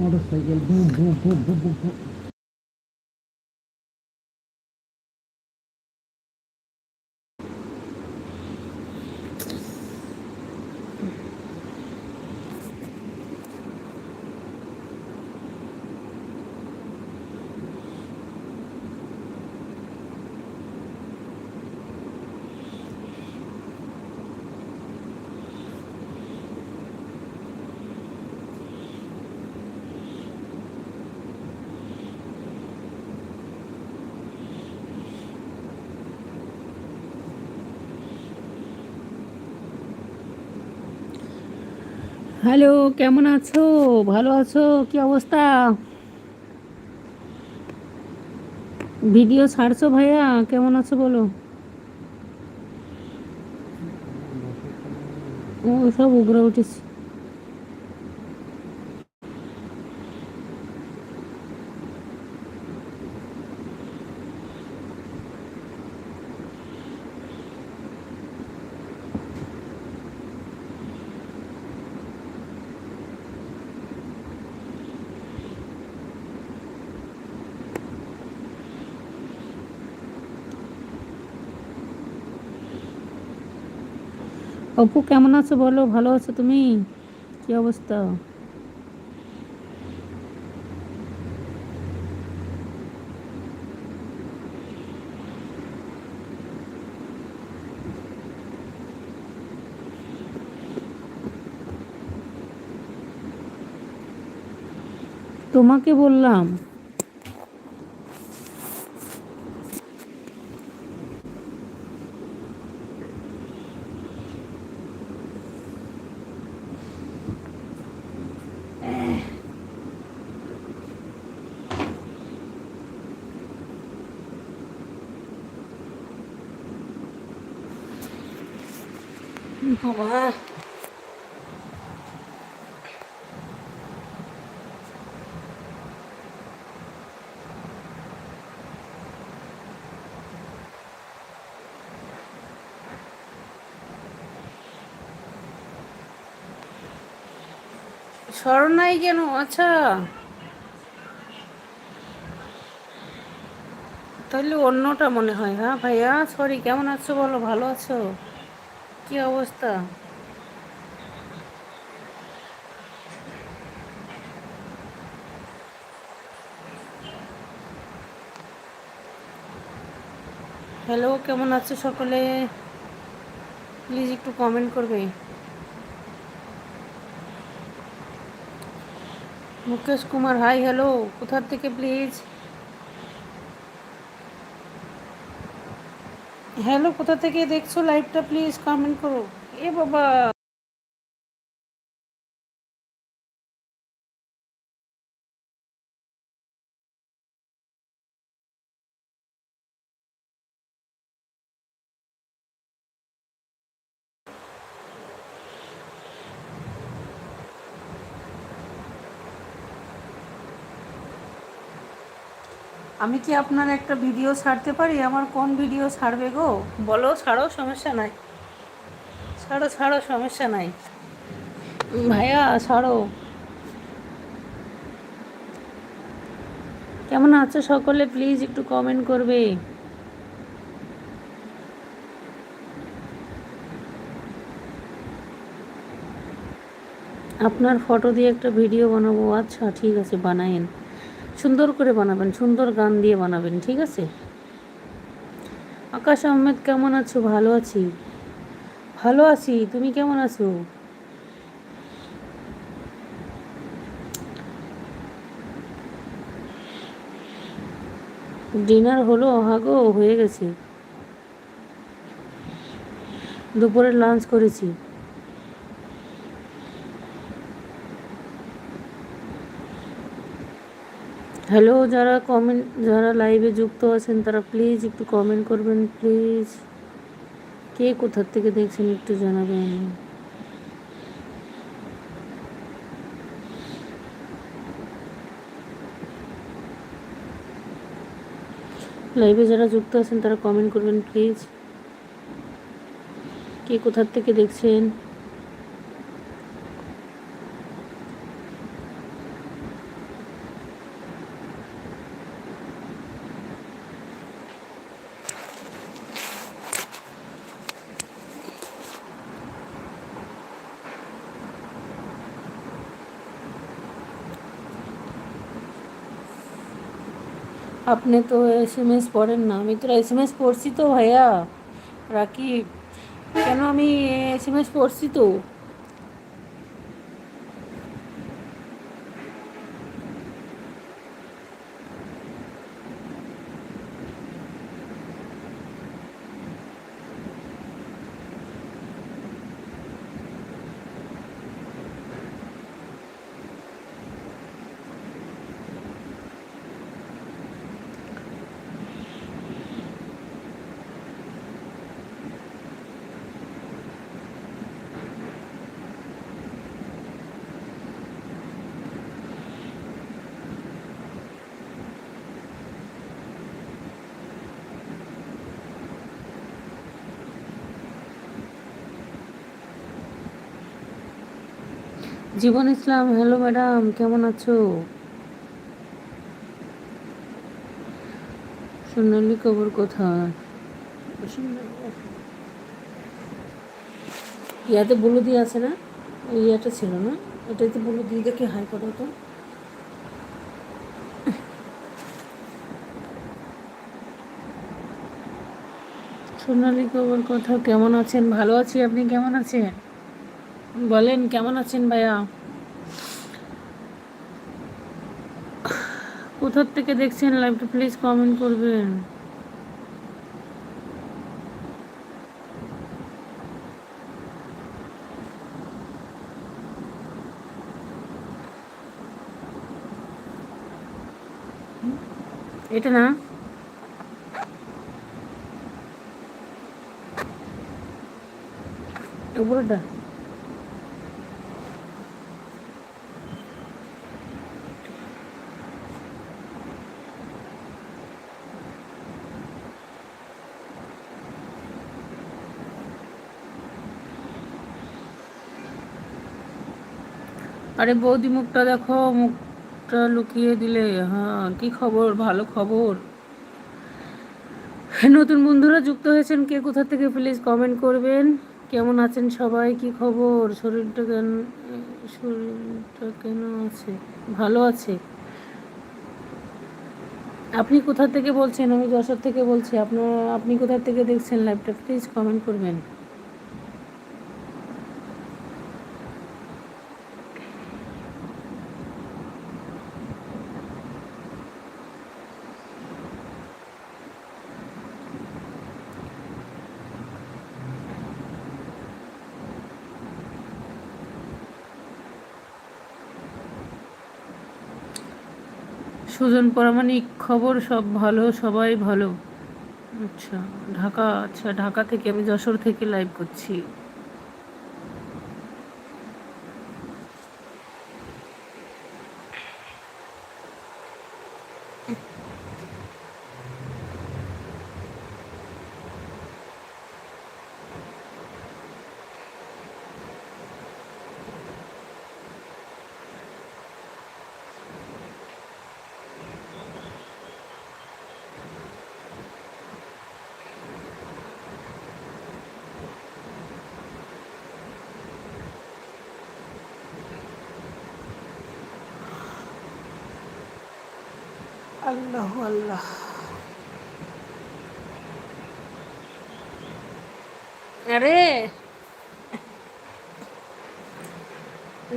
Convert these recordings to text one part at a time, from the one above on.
motorcycle. Boom, boom, boom, boom, boom, boom. Hello, কেমন আছো? ভালো আছো? কি অবস্থা? ভিডিও ছাড়ছো ভাইয়া? কেমন আছো বলো? ও, সব উগরে উঠেছি। অপু কেমন আছো বলো? ভালো আছো তুমি? কি অবস্থা? তোমাকে বললাম বাবা স্মরণ নাই কেন? আচ্ছা। তাহলে অন্যটা মনে হয় হ্যাঁ ভাইয়া? সরি কেমন আছো বলো? ভালো আছো? কি অবস্থা? হ্যালো কেমন আছো সকলে? প্লিজ একটু কমেন্ট করবে। মুকেশ কুমার হাই হ্যালো কোথার থেকে প্লিজ হ্যালো কোথা থেকে দেখছ লাইভটা প্লিজ কমেন্ট করো এ বাবা আমি কি আপনার একটা ভিডিও ছাড়তে পারি? আমার কোন ভিডিও ছাড়বে গো? বলো, ছাড়ো, সমস্যা নাই। ছাড়ো ছাড়ো, সমস্যা নাই। ভাইয়া, ছাড়ো। কেমন আছো সকলে? প্লিজ একটু কমেন্ট করবে। আপনার ফটো দিয়ে একটা ভিডিও বানাবো। আচ্ছা ঠিক আছে, বানায়েন। সুন্দর করে বানাবেন, সুন্দর গান দিয়ে বানাবেন, ঠিক আছে? আকাশ আহমেদ, কেমন আছো? ভালো আছি। ভালো আছি, তুমি কেমন আছো? ডিনার হলো হাগো হয়ে গেছে। দুপুরে লাঞ্চ করেছি। হ্যালো যারা কমেন্ট যারা লাইভে যুক্ত আছেন, তারা প্লিজ একটু কমেন্ট করবেন প্লিজ কে কোথার থেকে দেখছেন, একটু জানাবেন। লাইভে যারা যুক্ত আছেন, তারা কমেন্ট করবেন প্লিজ কে কোথার থেকে দেখছেন? আপনি তো এস এম এস পড়েন না। আমি তো এস এম এস পড়ছি তো ভাইয়া। রাকিব, কেন আমি এস এম এস পড়ছি তো? জীবন ইসলাম, হ্যালো ম্যাডাম, কেমন আছো? সোনালি খবর কোথায়? ইয়াতে বলে দিয়ে আছে না? ওই ইয়াটা ছিল না? এটাতে বলে দিয়ে দেখে হাই করো তো। সোনালি খবর কোথাও কেমন আছেন? ভালো আছি। আপনি কেমন আছেন? বলেন কেমন আছেন ভাইয়া? কোথার থেকে দেখছেন লাইভটা প্লিজ কমেন্ট করবেন। এটা না? উপরেটা আরে বৌদি মুখটা দেখো, মুখটা লুকিয়ে দিলে। হ্যাঁ কি খবর? ভালো খবর? নতুন বন্ধুরা যুক্ত হয়েছেন কে কোথা থেকে প্লিজ কমেন্ট করবেন। কেমন আছেন সবাই? কি খবর? শরীরটা কেন শরীরটা কেন আছে? ভালো আছে? আপনি কোথা থেকে বলছেন? আমি যশোর থেকে বলছি। আপনার, আপনি কোথা থেকে দেখছেন লাইভটা প্লিজ কমেন্ট করবেন। সুজন প্রামাণিক খবর সব ভালো, সবাই ভালো। আচ্ছা ঢাকা আচ্ছা ঢাকা থেকে আমি যশোর থেকে লাইভ করছি। আল্লাহ আল্লাহ। আরে।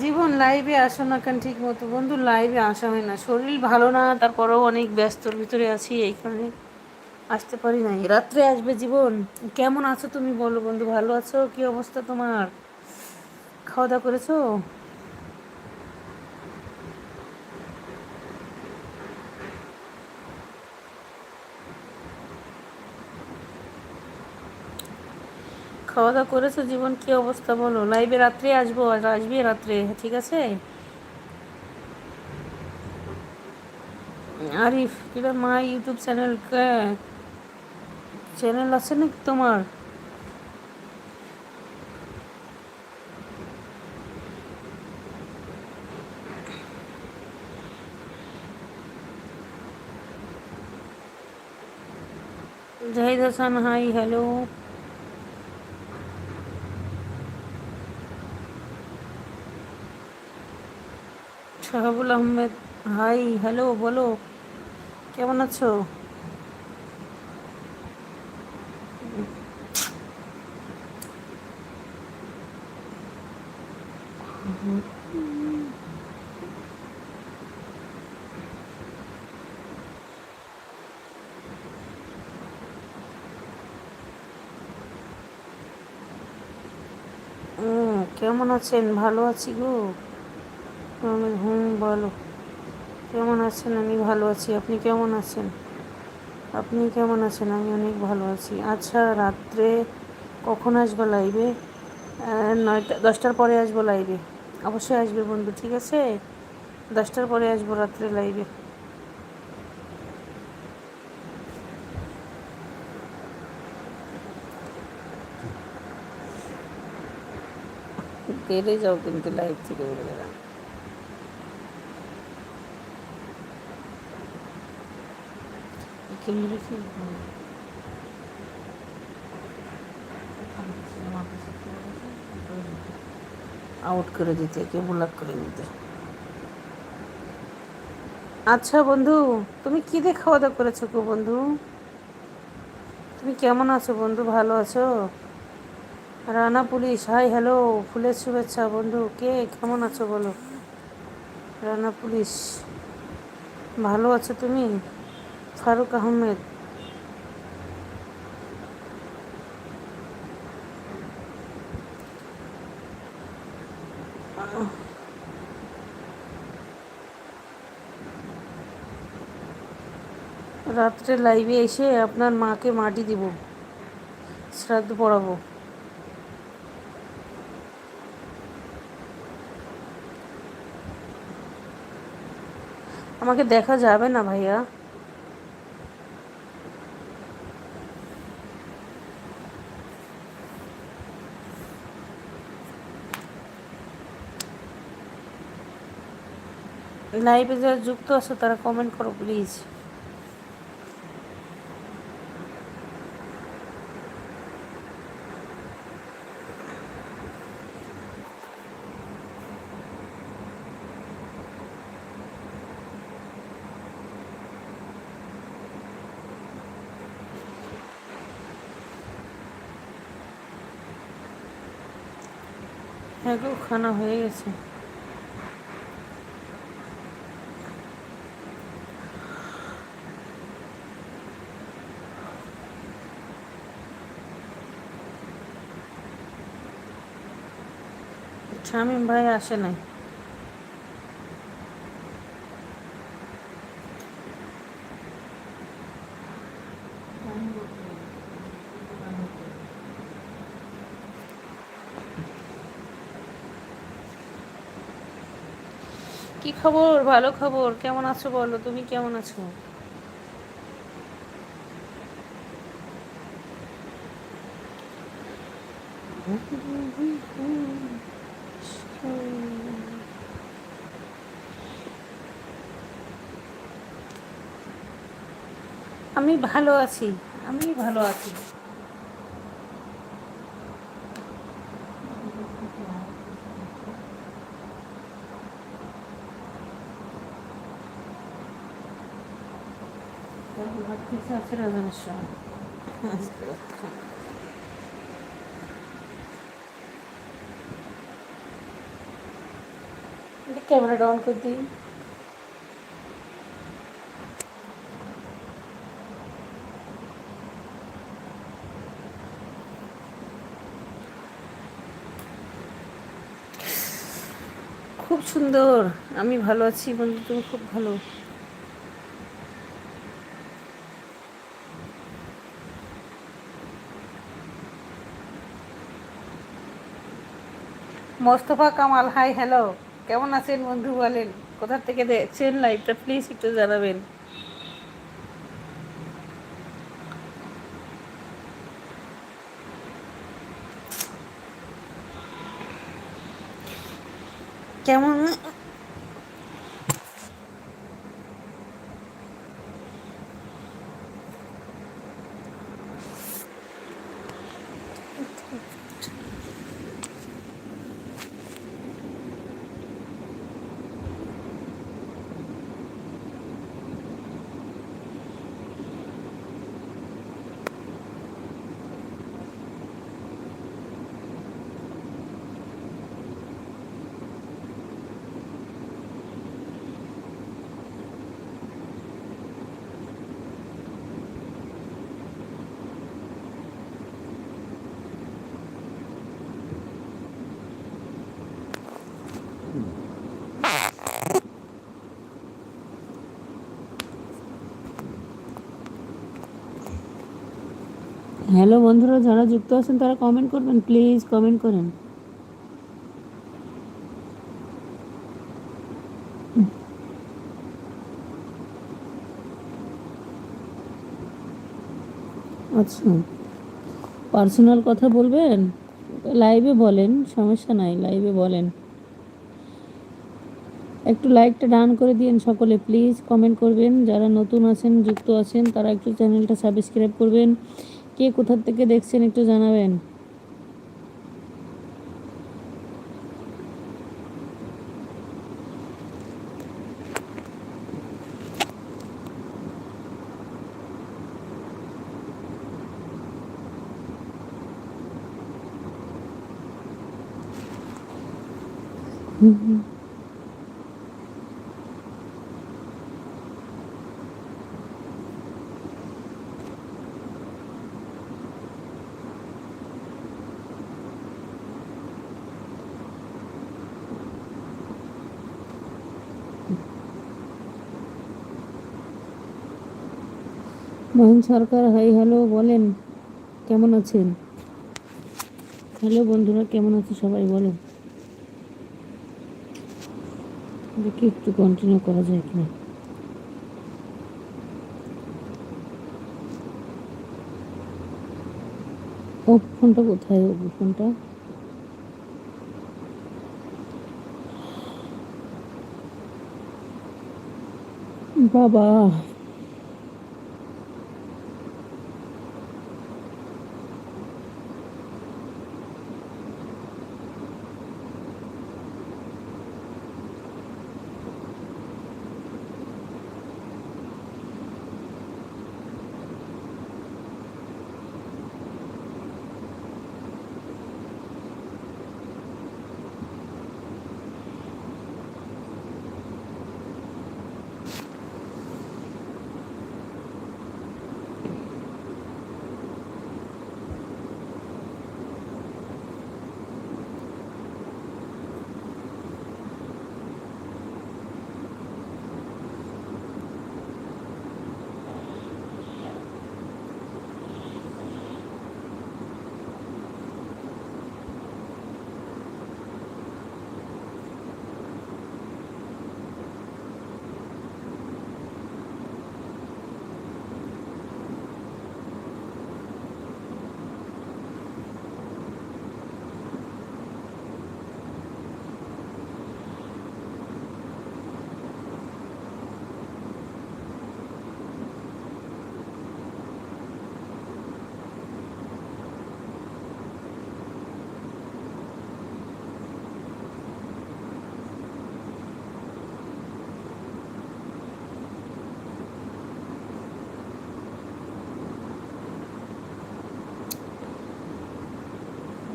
জীবন লাইভে আসো না কেন ঠিক মতো? বন্ধু লাইভে আসা হয় না। শরীর ভালো না, তারপরেও অনেক ব্যস্তর ভিতরে আছি, এই কারণে আসতে পারি নাই। রাত্রে আসবে জীবন। কেমন আছো তুমি বলো বন্ধু? ভালো আছো? কি অবস্থা তোমার? খাওয়া দাওয়া করেছ? খাওয়া দাওয়া করেছ? জীবন কি অবস্থা বলো? লাইভে রাত্রে আসব আসবি রাত্রে, ঠিক আছে? আরিফ, কিরা মা ইউটিউব চ্যানেল চ্যানেল আছে নাকি তোমার? Jahid Hasan hi hello Shahabul Ahmed hi hello বলো কেমন আছো? কেমন আছেন? ভালো আছি গো। আমি হুম বলো কেমন আছেন? আমি ভালো আছি। আপনি কেমন আছেন? আপনি কেমন আছেন? আমি অনেক ভালো আছি। আচ্ছা রাত্রে কখন আসব লাইভে? নয়টা, দশটার পরে আসব লাইভে। অবশ্যই আসবে বন্ধু, ঠিক আছে? দশটার পরে আসব রাত্রে লাইভে। বেড়ে যাও কিন্তু লাইভ থেকে বেড়ে ক্যামেরা কি আউট করে দিতে, কে ব্লক করে দিতে আচ্ছা বন্ধু, তুমি কি দিয়ে খাওয়া দাওয়া করেছ গো বন্ধু? তুমি কেমন আছো বন্ধু? ভালো আছো? রানা পুলিশ হাই হ্যালো ফুলের শুভেচ্ছা বন্ধু। কে, কেমন আছো বলো? রানা পুলিশ, ভালো আছো তুমি? ফারুক আহমেদ রাত্রে লাইভে এসে আপনার মাকে মাটি দিব। শ্রাদ্ধ পড়াবো। আমাকে দেখা যাবে না ভাইয়া। লাইভে যারা যুক্ত আছো তারা কমেন্ট করো প্লিজ হ্যাঁ খানা হয়ে গেছে। শামিম ভাই আসে নাই। কি খবর? ভালো খবর। কেমন আছো বলো? তুমি কেমন আছো? আমি ভালো আছি আমি ভালো আছি। ক্যামেরাটা অন করে দিই। সুন্দর। আমি ভালো আছি বন্ধু, তুমি খুব ভালো। মোস্তফা কামাল হাই হ্যালো কেমন আছেন বন্ধু বলেন? কোথা থেকে দেখছেন লাইভটা প্লিজ একটু জানাবেন। কেমন হ্যালো বন্ধুরা, যারা যুক্ত আছেন, তারা কমেন্ট করবেন প্লিজ কমেন্ট করেন। আচ্ছা পার্সোনাল কথা বলবেন? লাইভে বলেন, সমস্যা নাই লাইভে বলেন। একটু লাইকটা ডান করে দিন সকলে প্লিজ কমেন্ট করবেন। যারা নতুন আছেন, যুক্ত আছেন, তারা একটু চ্যানেলটা সাবস্ক্রাইব করবেন। কে কোথার থেকে দেখছেন একটু জানাবেন। মোহন সরকার, হাই হ্যালো বলেন, কেমন আছেন? হ্যালো বন্ধুরা, কেমন আছে সবাই বলেন? দেখি একটু কন্টিনিউ করা যায় কিনা। ও, ফোনটা কোথায়? ও, ফোনটা? বাবা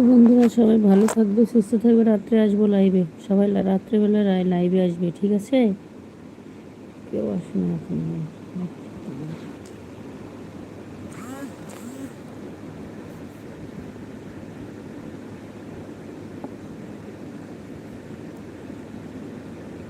তো বন্ধুরা, সবাই ভালো থাকবে, সুস্থ থাকবে, রাত্রে আসব লাইভে সবাই রাত্রেবেলা লাইভে আসবে, ঠিক আছে? কেউ আসবে না